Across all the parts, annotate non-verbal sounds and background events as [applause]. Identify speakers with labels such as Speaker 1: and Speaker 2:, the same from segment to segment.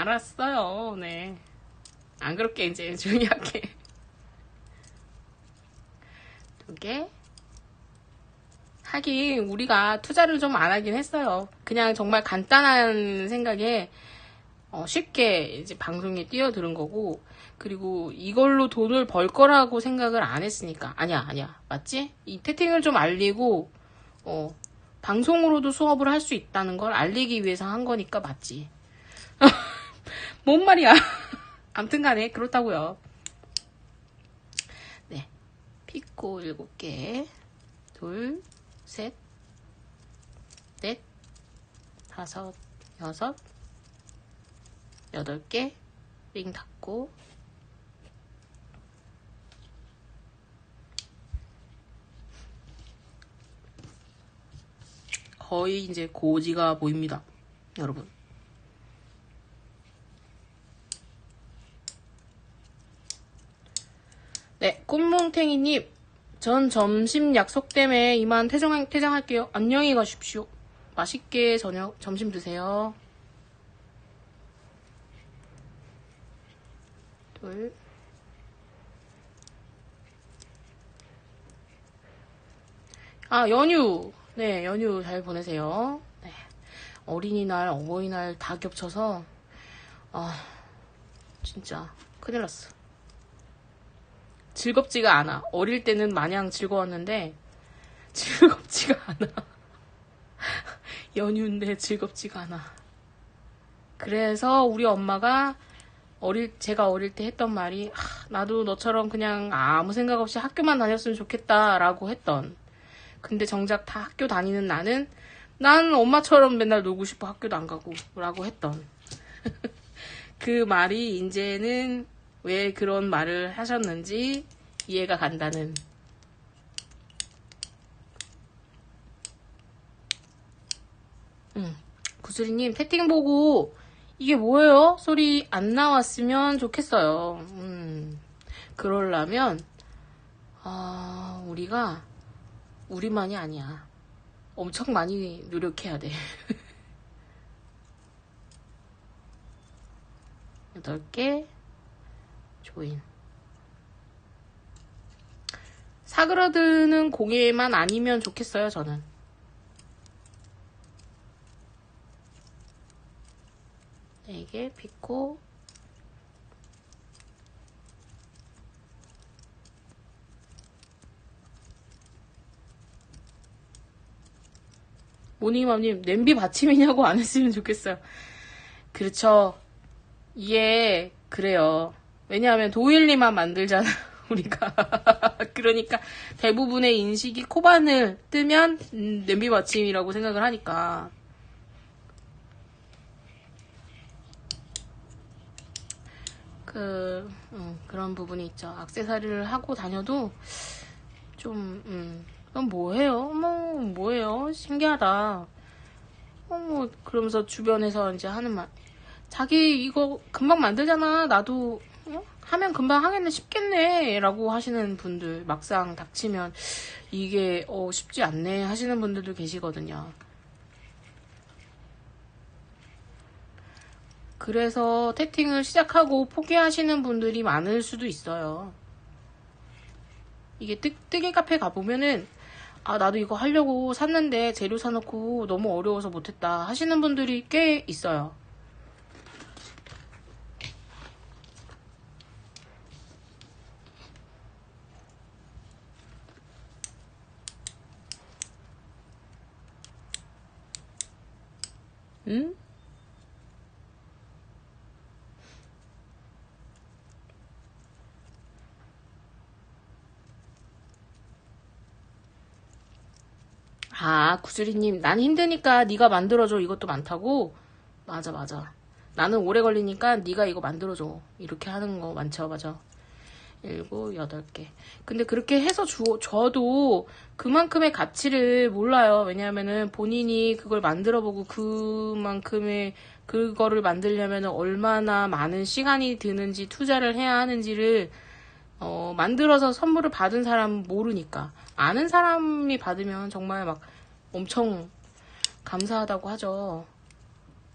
Speaker 1: 알았어요. 네. 안 그렇게 이제 [laughs] 할게. 두 개. 하긴 우리가 투자를 좀 안 하긴 했어요. 그냥 정말 간단한 생각에 어, 쉽게 이제 방송에 뛰어드는 거고 그리고 이걸로 돈을 벌 거라고 생각을 안 했으니까 아니야 아니야 맞지? 이 태팅을 좀 알리고 어, 방송으로도 수업을 할 수 있다는 걸 알리기 위해서 한 거니까 맞지. [laughs] 뭔 말이야. [laughs] 암튼 간에 그렇다고요. 네. 피코 7개. 둘, 셋, 넷, 다섯, 여섯, 여덟 개. 링 닫고. 거의 이제 고지가 보입니다. 여러분. 네, 꿈몽탱이님. 전 점심 약속 때문에 이만 퇴장, 퇴장할게요. 안녕히 가십시오. 맛있게 저녁, 점심 드세요. 둘. 아, 연휴. 네, 연휴 잘 보내세요. 네. 어린이날, 어버이날 다 겹쳐서, 아, 진짜 큰일 났어. 즐겁지가 않아. 어릴 때는 마냥 즐거웠는데, 즐겁지가 않아. [laughs] 연휴인데 즐겁지가 않아. 그래서 우리 엄마가 어릴, 제가 어릴 때 했던 말이, 아, 나도 너처럼 그냥 아무 생각 없이 학교만 다녔으면 좋겠다라고 했던. 근데 정작 다 학교 다니는 나는, 난 엄마처럼 맨날 놀고 싶어 학교도 안 가고, 라고 했던. [laughs] 그 말이 이제는 왜 그런 말을 하셨는지 이해가 간다는. 음, 구슬이님, 채팅 보고 이게 뭐예요? 소리 안 나왔으면 좋겠어요. 음, 그러려면, 아, 우리가 우리만이 아니야. 엄청 많이 노력해야 돼. [laughs] 8개 조인. 사그라드는 공예만 아니면 좋겠어요 저는. 네, 이게 피코. 모니맘님 냄비 받침이냐고 안 했으면 좋겠어요. 그렇죠. 이게 그래요. 왜냐하면 도일리만 만들잖아 [laughs] 우리가. 그러니까 대부분의 인식이 코바늘 뜨면 음, 냄비 받침이라고 생각을 하니까. 그 음, 그런 부분이 있죠. 악세사리를 하고 다녀도 좀 음, 그럼 뭐해요? 뭐 뭐해요? 신기하다. 어, 뭐 그러면서 주변에서 이제 하는 말 자기 이거 금방 만들잖아. 나도 어? 하면 금방 하겠네 쉽겠네 라고 하시는 분들 막상 닥치면 이게 어, 쉽지 않네 하시는 분들도 계시거든요. 그래서 태팅을 시작하고 포기하시는 분들이 많을 수도 있어요. 이게 뜨, 뜨개 카페 가보면은 아 나도 이거 하려고 샀는데 재료 사놓고 너무 어려워서 못했다 하시는 분들이 꽤 있어요. 응? 아, 구슬이님, 난 힘드니까 네가 만들어줘. 이것도 많다고? 맞아, 맞아. 나는 오래 걸리니까 네가 이거 만들어줘. 이렇게 하는 거 많죠, 맞아. 일곱, 여덟 개. 근데 그렇게 해서 주, 줘도 그만큼의 가치를 몰라요. 왜냐하면은 본인이 그걸 만들어보고 그만큼의 그거를 만들려면 얼마나 많은 시간이 드는지 투자를 해야 하는지를 어, 만들어서 선물을 받은 사람 모르니까. 아는 사람이 받으면 정말 막 엄청 감사하다고 하죠.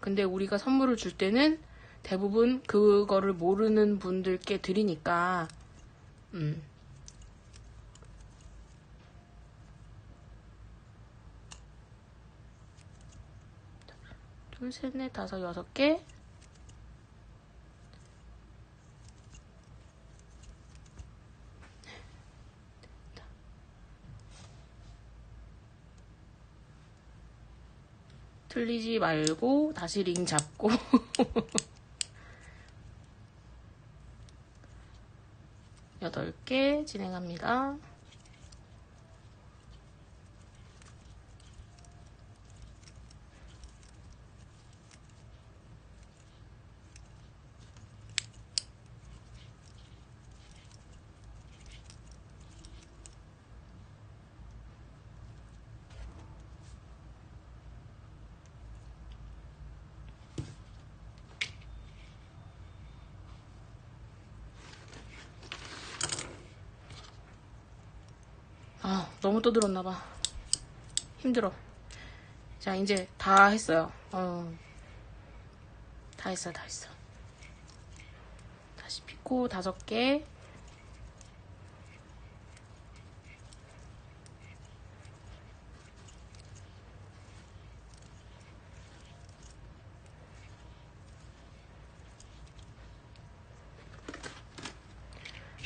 Speaker 1: 근데 우리가 선물을 줄 때는 대부분 그거를 모르는 분들께 드리니까 음. 둘, 셋, 넷, 다섯, 여섯 개. [laughs] 틀리지 말고 다시 링 잡고 [laughs] 여덟 개 진행합니다. 아, 너무 떠들었나봐. 힘들어. 자, 이제 다 했어요. 어. 다 했어, 다 했어. 다시 피코 다섯 개.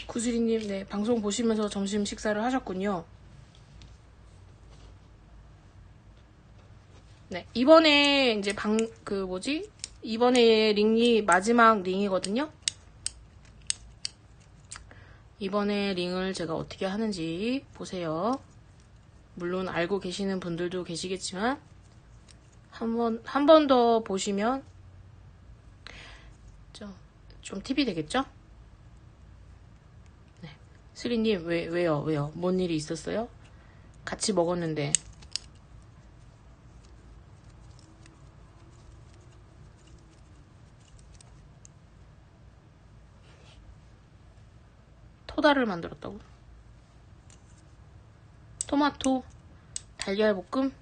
Speaker 1: 구슬이님, 네, 방송 보시면서 점심 식사를 하셨군요. 네, 이번에 이제 방, 그 뭐지? 이번에 링이 마지막 링이거든요. 이번에 링을 제가 어떻게 하는지 보세요. 물론 알고 계시는 분들도 계시겠지만, 한 번, 한 번 더 보시면, 좀, 좀 팁이 되겠죠? 스리님, 왜, 왜요? 왜요? 뭔 일이 있었어요? 같이 먹었는데. 토다를 만들었다고? 토마토, 달걀 볶음?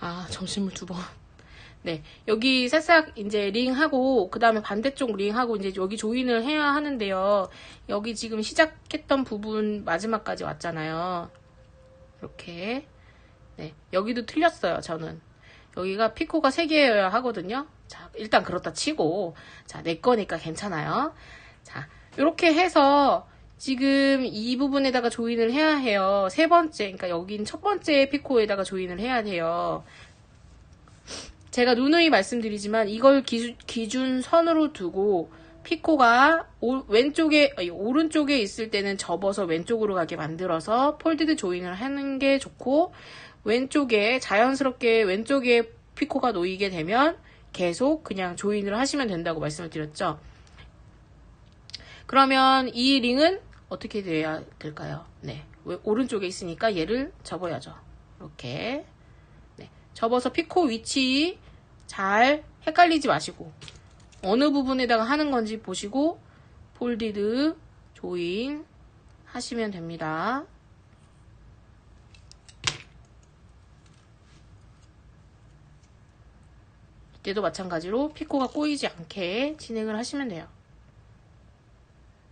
Speaker 1: 아, 점심을 두 번. [laughs] 네. 여기 살짝 이제 링하고, 그 다음에 반대쪽 링하고 이제 여기 조인을 해야 하는데요. 여기 지금 시작했던 부분 마지막까지 왔잖아요. 이렇게. 네. 여기도 틀렸어요, 저는. 여기가 피코가 3개여야 하거든요. 자, 일단 그렇다 치고. 자, 내 거니까 괜찮아요. 자, 이렇게 해서 지금 이 부분에다가 조인을 해야 해요. 세 번째, 그러니까 여긴 첫 번째 피코에다가 조인을 해야 돼요. 제가 누누이 말씀드리지만 이걸 기준, 선으로 두고 피코가 오, 왼쪽에 오른쪽에 있을 때는 접어서 왼쪽으로 가게 만들어서 폴디드 조인을 하는 게 좋고 왼쪽에 자연스럽게 왼쪽에 피코가 놓이게 되면 계속 그냥 조인을 하시면 된다고 말씀을 드렸죠. 그러면 이 링은 어떻게 돼야 될까요? 네. 오른쪽에 있으니까 얘를 접어야죠. 이렇게. 네. 접어서 피코 위치 잘 헷갈리지 마시고 어느 부분에다가 하는 건지 보시고 폴디드 조인 하시면 됩니다. 이때도 마찬가지로 피코가 꼬이지 않게 진행을 하시면 돼요.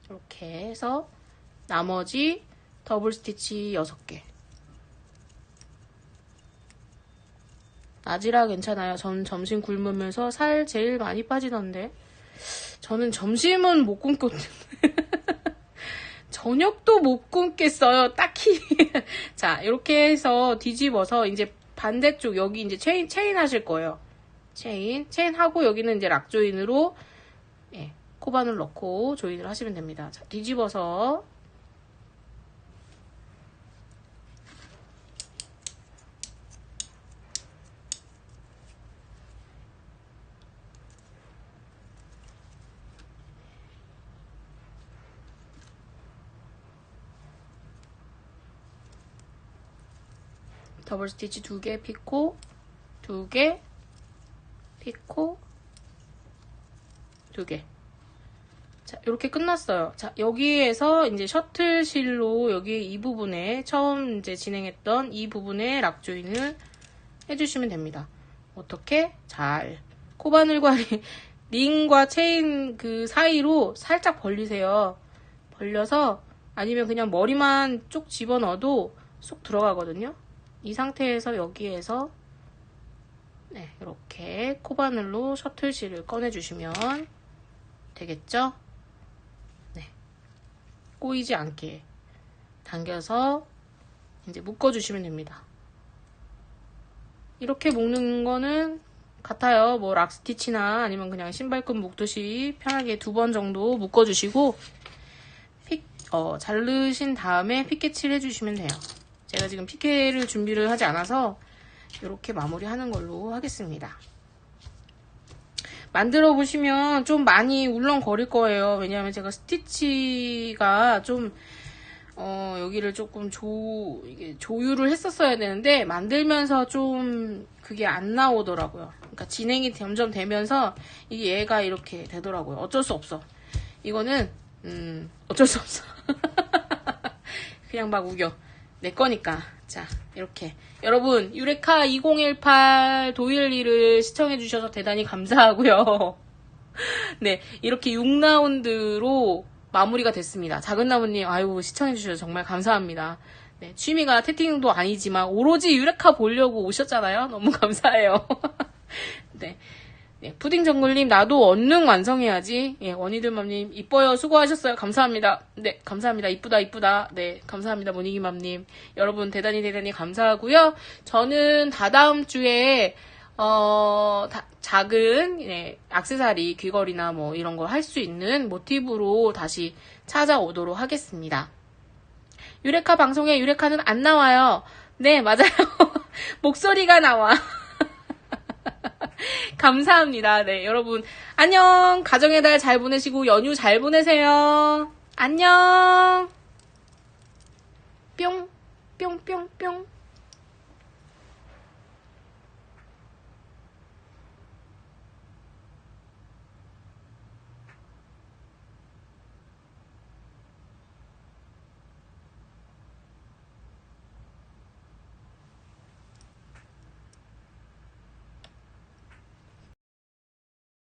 Speaker 1: 이렇게 해서 나머지 더블 스티치 6개 낮이라 괜찮아요. 전 점심 굶으면서 살 제일 많이 빠지던데. 저는 점심은 못 굶겠는데. [laughs] 저녁도 못 굶겠어요. 딱히. [laughs] 자, 이렇게 해서 뒤집어서 이제 반대쪽 여기 이제 체인, 체인 하실 거예요. 체인. 체인 하고 여기는 이제 락 조인으로 예, 코바늘 넣고 조인을 하시면 됩니다. 자, 뒤집어서 더블 스티치 두 개, 피코 두 개, 피코 두 개. 자, 자, 이렇게 끝났어요. 자, 여기에서 이제 셔틀실로 여기 이 부분에 처음 이제 진행했던 이 부분에 락 조인을 해주시면 됩니다. 어떻게? 잘. 코바늘과 리- [laughs] 링과 체인 그 사이로 살짝 벌리세요. 벌려서 아니면 그냥 머리만 쭉 집어넣어도 쏙 들어가거든요. 이 상태에서 여기에서 네, 이렇게 코바늘로 셔틀실을 꺼내주시면 되겠죠? 네. 꼬이지 않게 당겨서 이제 묶어주시면 됩니다. 이렇게 묶는 거는 같아요. 뭐 락스티치나 아니면 그냥 신발끈 묶듯이 편하게 두 번 정도 묶어주시고 픽, 어, 자르신 다음에 피켓칠 해주시면 돼요. 제가 지금 피켓을 준비를 하지 않아서 이렇게 마무리하는 걸로 하겠습니다. 만들어 보시면 좀 많이 울렁거릴 거예요. 왜냐하면 제가 스티치가 좀 어, 여기를 조금 조, 이게 조율을 했었어야 되는데, 만들면서 좀 그게 안 나오더라고요. 그러니까 진행이 점점 되면서, 이게 얘가 이렇게 되더라고요. 어쩔 수 없어. 이거는, 음, 어쩔 수 없어. [laughs] 그냥 막 우겨. 내 거니까. 자, 이렇게. 여러분, 유레카 2018 도일리를 시청해주셔서 대단히 감사하고요. [laughs] 네, 이렇게 6라운드로 마무리가 됐습니다. 작은 나무님, 아유, 시청해주셔서 정말 감사합니다. 네, 취미가 태팅도 아니지만, 오로지 유레카 보려고 오셨잖아요. 너무 [laughs] 감사해요. [laughs] 네. 네, 푸딩 정글님, 나도 얼른 완성해야지. 예, 원이들맘님, 이뻐요. 수고하셨어요. 감사합니다. 네, 감사합니다. 이쁘다, 이쁘다. 네, 감사합니다. 모니기맘님. 여러분, 대단히, 대단히 감사하고요. 저는 다다음 주에, 어, 다- 작은, 예, 악세사리, 귀걸이나 뭐 이런 걸 할 수 있는 모티브로 다시 찾아오도록 하겠습니다. 유레카 방송에 유레카는 안 나와요. 네, 맞아요. [laughs] 목소리가 나와. [laughs] 감사합니다. 네, 여러분. 안녕. 가정의 달 잘 보내시고 연휴 잘 보내세요. 안녕. 뿅, 뿅, 뿅, 뿅.